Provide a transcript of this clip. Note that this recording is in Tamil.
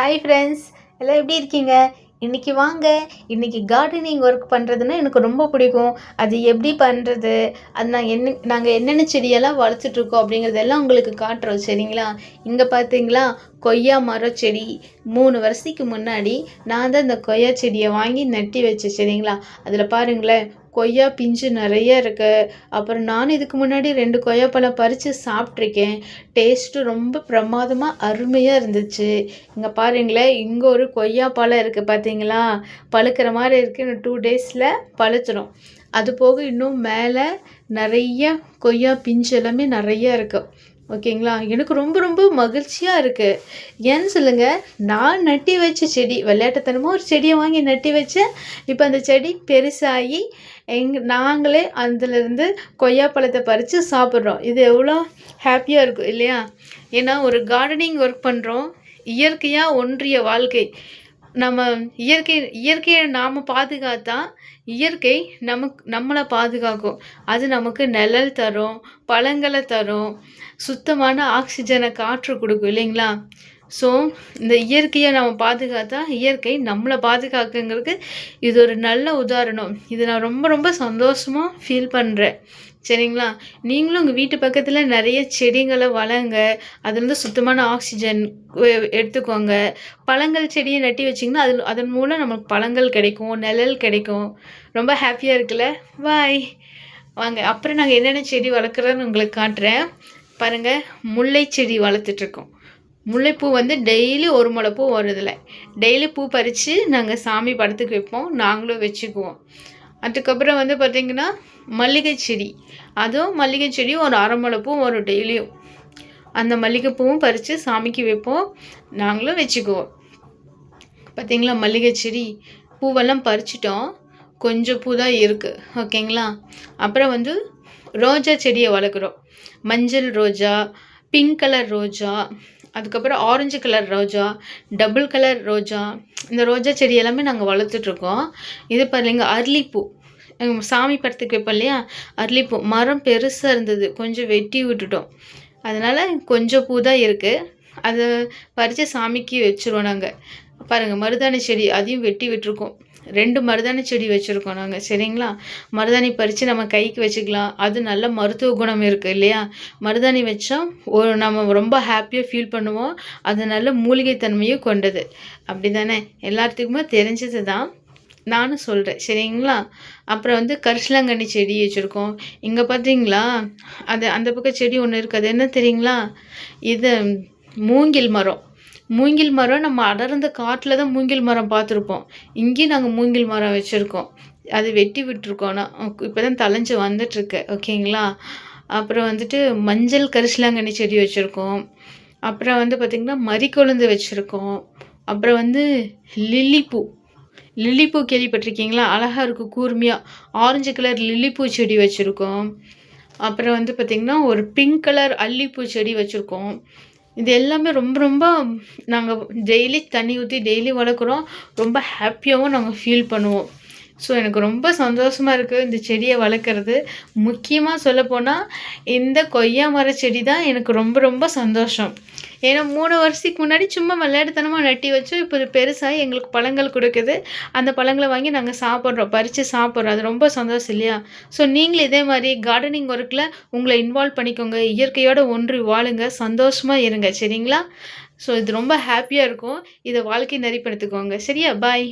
ஹாய் ஃப்ரெண்ட்ஸ் எல்லாம் எப்படி இருக்கீங்க? இன்றைக்கி வாங்க. இன்றைக்கி கார்டனிங் ஒர்க் பண்ணுறதுன்னா எனக்கு ரொம்ப பிடிக்கும். அது எப்படி பண்ணுறது அது நாங்கள் என்ன நாங்கள் என்னென்ன செடியெல்லாம் வளர்த்துட்ருக்கோம் அப்படிங்கிறதெல்லாம் உங்களுக்கு காட்டுறோம் சரிங்களா? இங்கே பார்த்தீங்களா கொய்யா மரம் செடி. மூணு வருஷத்துக்கு முன்னாடி நான் தான் இந்த கொய்யா செடியை வாங்கி நட்டி வச்சேன் சரிங்களா? அதில் பாருங்களேன். கொய்யா பிஞ்சு நிறைய இருக்குது அப்புறம் நான் இதுக்கு முன்னாடி ரெண்டு கொய்யாப்பழம் பறித்து சாப்பிட்ருக்கேன் டேஸ்ட்டு ரொம்ப பிரமாதமாக அருமையாக இருந்துச்சு. இங்கே பாருங்களேன் இங்கே ஒரு கொய்யாப்பழம் இருக்குது பார்த்தீங்களா பழுக்கிற மாதிரி இருக்குது இன்னும் டூ டேஸில் பழுத்துடும் அது போக இன்னும் மேலே நிறைய கொய்யா பிஞ்சு எல்லாமே நிறைய இருக்குது ஓகேங்களா? எனக்கு ரொம்ப ரொம்ப மகிழ்ச்சியாக இருக்குது ஏன்னு சொல்லுங்கள் நான் நட்டி வச்ச செடி விளையாட்டுத்தனமாக ஒரு செடியை வாங்கி நட்டி வச்சேன் இப்போ அந்த செடி பெருசாகி எங் நாங்களே அதுலேருந்து கொய்யாப்பழத்தை பறித்து சாப்பிட்றோம். இது எவ்வளோ ஹாப்பியாக இருக்கும் இல்லையா? ஏன்னா ஒரு கார்டனிங் ஒர்க் பண்ணுறோம் இயற்கையாக ஒன்றிய வாழ்க்கை. நம்ம இயற்கை இயற்கையை நாம் பாதுகாத்தா இயற்கை நமக்கு நம்மளை பாதுகாக்கும். அது நமக்கு நிழல் தரும் பழங்களை தரும் சுத்தமான ஆக்சிஜனை காற்று கொடுக்கும் இல்லைங்களா? ஸோ இந்த இயற்கையை நம்ம பாதுகாத்தா இயற்கை நம்மளை பாதுகாக்குங்கிறதுக்கு இது ஒரு நல்ல உதாரணம். இது நான் ரொம்ப ரொம்ப சந்தோஷமாக ஃபீல் பண்ணுறேன் சரிங்களா? நீங்களும் உங்கள் வீட்டு பக்கத்தில் நிறைய செடிங்களை வளங்க அதுலேருந்து சுத்தமான ஆக்சிஜன் எடுத்துக்கோங்க. பழங்கள் செடியை நட்டி வச்சிங்கன்னா அது அதன் மூலம் நமக்கு பழங்கள் கிடைக்கும் நிழல் கிடைக்கும். ரொம்ப ஹாப்பியாக இருக்குல்ல? பாய் வாங்க அப்புறம் நாங்கள் என்னென்ன செடி வளர்க்குறோன்னு உங்களுக்கு காட்டுறேன். பாருங்கள் முல்லை செடி வளர்த்துட்ருக்கோம். முல்லைப்பூ வந்து டெய்லி ஒரு முளை பூ வருதில்ல டெய்லி பூ பறித்து நாங்கள் சாமி படத்துக்கு வைப்போம். நாங்களும் வச்சுக்குவோம். அதுக்கப்புறம் வந்து பார்த்திங்கன்னா மல்லிகை செடி. அதுவும் மல்லிகை செடியும் ஒரு அரை ஒரு டெய்லியும். அந்த மல்லிகைப்பூவும் பறித்து சாமிக்கு வைப்போம். நாங்களும் வச்சுக்குவோம். பார்த்திங்களா மல்லிகை செடி. பூவெல்லாம் பறிச்சிட்டோம். கொஞ்சம் பூ தான் இருக்குது ஓகேங்களா? அப்புறம் வந்து ரோஜா செடியை வளர்க்குறோம். மஞ்சள் ரோஜா பிங்க் கலர் ரோஜா அதுக்கப்புறம் ஆரஞ்சு கலர் ரோஜா டபுள் கலர் ரோஜா இந்த ரோஜா செடி எல்லாமே நாங்கள் வளர்த்துட்ருக்கோம். இது பாருங்க அரளிப்பூ. சாமி படத்துக்கு வைப்போம் இல்லையா? அரளிப்பூ. மரம் பெருசாக இருந்தது. கொஞ்சம் வெட்டி விட்டுட்டோம். அதனால் கொஞ்சம் பூ தான் இருக்குது அதை பறித்து சாமிக்கு வச்சுருவோம் நாங்கள் பாருங்கள் மருதாணி செடி அதையும் வெட்டி விட்டுருக்கோம். ரெண்டு மருதாணி செடி வச்சுருக்கோம் நாங்கள் சரிங்களா? மருதாணி பறித்து நம்ம கைக்கு வச்சுக்கலாம். அது நல்ல மருத்துவ குணம் இருக்குது இல்லையா? மருதாணி வச்சா ஒரு நம்ம ரொம்ப ஹாப்பியாக ஃபீல் பண்ணுவோம். அது நல்ல மூலிகை தன்மையும் கொண்டது. அப்படி தானே எல்லாத்துக்குமே தெரிஞ்சது தான் நானும் சொல்கிறேன் சரிங்களா? அப்புறம் வந்து கரிசலாங்கண்ணி செடி வச்சுருக்கோம். இங்கே பார்த்தீங்களா அது அந்த பக்கம் செடி ஒன்று இருக்குது. அது என்ன தெரியுங்களா? இது மூங்கில் மரம். மூங்கில் மரம் நம்ம அடர்ந்த காட்டில் தான் மூங்கில் மரம் பார்த்துருப்போம். இங்கேயும் நாங்கள் மூங்கில் மரம் வச்சுருக்கோம். அது வெட்டி விட்டுருக்கோம். நான் இப்போ தான் தலைஞ்சு வந்துட்டுருக்கு. ஓகேங்களா? அப்புறம் வந்துட்டு மஞ்சள் கரிசலாங்கண்ணி செடி வச்சுருக்கோம். அப்புறம் வந்து பார்த்திங்கன்னா மறிக்கொழுந்து வச்சுருக்கோம். அப்புறம் வந்து லில்லிப்பூ. லில்லிப்பூ கேள்விப்பட்டிருக்கீங்களா? அழகாக இருக்கும் கூர்மையாக ஆரஞ்சு கலர் லில்லிப்பூ செடி வச்சுருக்கோம். அப்புறம் வந்து பார்த்திங்கன்னா ஒரு பிங்க் கலர் அல்லிப்பூ செடி வச்சுருக்கோம். இது எல்லாமே ரொம்ப ரொம்ப நாங்கள் டெய்லி தண்ணி ஊற்றி டெய்லி வளர்க்குறோம். ரொம்ப ஹாப்பியாகவும் நாங்கள் ஃபீல் பண்ணுவோம். ஸோ எனக்கு ரொம்ப சந்தோஷமாக இருக்குது இந்த செடியை வளர்க்குறது. முக்கியமாக சொல்லப்போனால் இந்த கொய்யா மர செடி தான் எனக்கு ரொம்ப ரொம்ப சந்தோஷம். ஏன்னா மூணு வருஷத்துக்கு முன்னாடி சும்மா விளையாட்டுத்தனமாக நட்டி வச்சோம் இப்போ பெருசாக எங்களுக்கு பழங்கள் கொடுக்குது. அந்த பழங்களை வாங்கி நாங்கள் சாப்பிட்றோம் பறித்து சாப்பிட்றோம். அது ரொம்ப சந்தோஷம் இல்லையா? ஸோ நீங்களும் இதே மாதிரி கார்டனிங் ஒர்க்கில் உங்களை இன்வால்வ் பண்ணிக்கோங்க. இயற்கையோடு ஒன்று வாழுங்க. சந்தோஷமாக இருங்க. சரிங்களா? ஸோ இது ரொம்ப ஹாப்பியாக இருக்கும். இதை வாழ்க்கை நெறிப்படுத்திக்கோங்க. சரியா? பாய்